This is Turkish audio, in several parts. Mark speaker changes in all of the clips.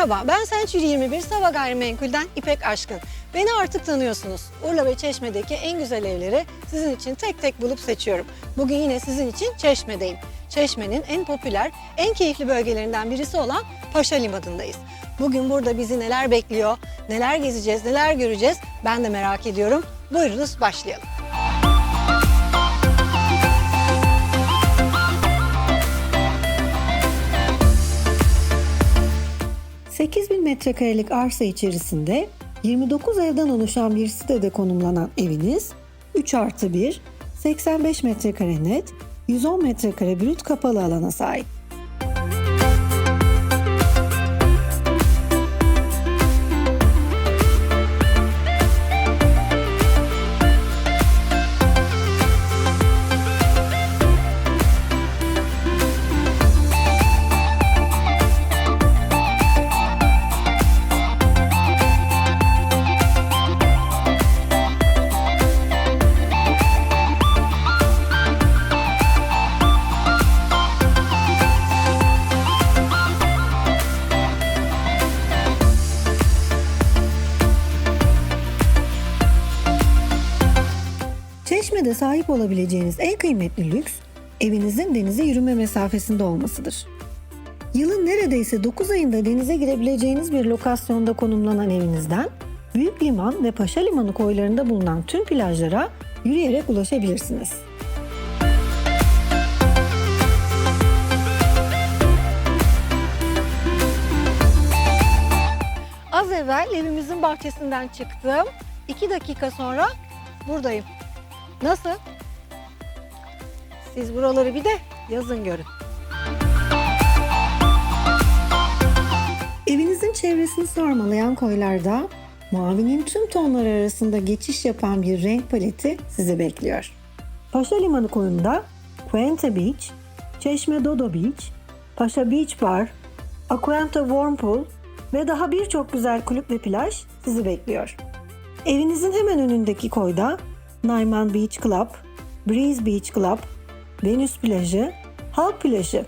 Speaker 1: Merhaba, ben Century 21 Sava Gayrimenkul'den İpek Aşkın. Beni artık tanıyorsunuz. Urla ve Çeşme'deki en güzel evleri sizin için tek tek bulup seçiyorum. Bugün yine sizin için Çeşme'deyim. Çeşme'nin en popüler, en keyifli bölgelerinden birisi olan Paşa Limanı'ndayız. Bugün burada bizi neler bekliyor, neler gezeceğiz, neler göreceğiz ben de merak ediyorum. Buyurunuz başlayalım. Bin metrekarelik arsa içerisinde 29 evden oluşan bir sitede konumlanan eviniz 3 artı 1, 85 metrekare net, 110 metrekare brüt kapalı alana sahip. Çeşme'de sahip olabileceğiniz en kıymetli lüks, evinizin denize yürüme mesafesinde olmasıdır. Yılın neredeyse 9 ayında denize girebileceğiniz bir lokasyonda konumlanan evinizden, Büyük Liman ve Paşa Limanı koylarında bulunan tüm plajlara yürüyerek ulaşabilirsiniz. Az evvel evimizin bahçesinden çıktım. 2 dakika sonra buradayım. Nasıl? Siz buraları bir de yazın görün. Evinizin çevresini sarmalayan koylarda mavinin tüm tonları arasında geçiş yapan bir renk paleti sizi bekliyor. Paşa Limanı koyunda Puente Beach, Çeşme Dodo Beach, Paşa Beach Bar, Aquanta Warm Pool ve daha birçok güzel kulüp ve plaj sizi bekliyor. Evinizin hemen önündeki koyda Nayman Beach Club, Breeze Beach Club, Venüs Plajı, Halk Plajı.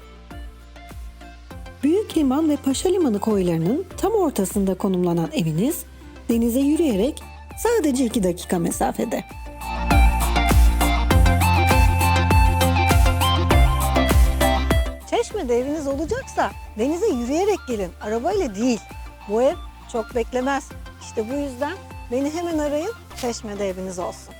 Speaker 1: Büyük Liman ve Paşa Limanı koylarının tam ortasında konumlanan eviniz denize yürüyerek sadece 2 dakika mesafede. Çeşme'de eviniz olacaksa denize yürüyerek gelin, arabayla değil. Bu ev çok beklemez. İşte bu yüzden beni hemen arayın, Çeşme'de eviniz olsun.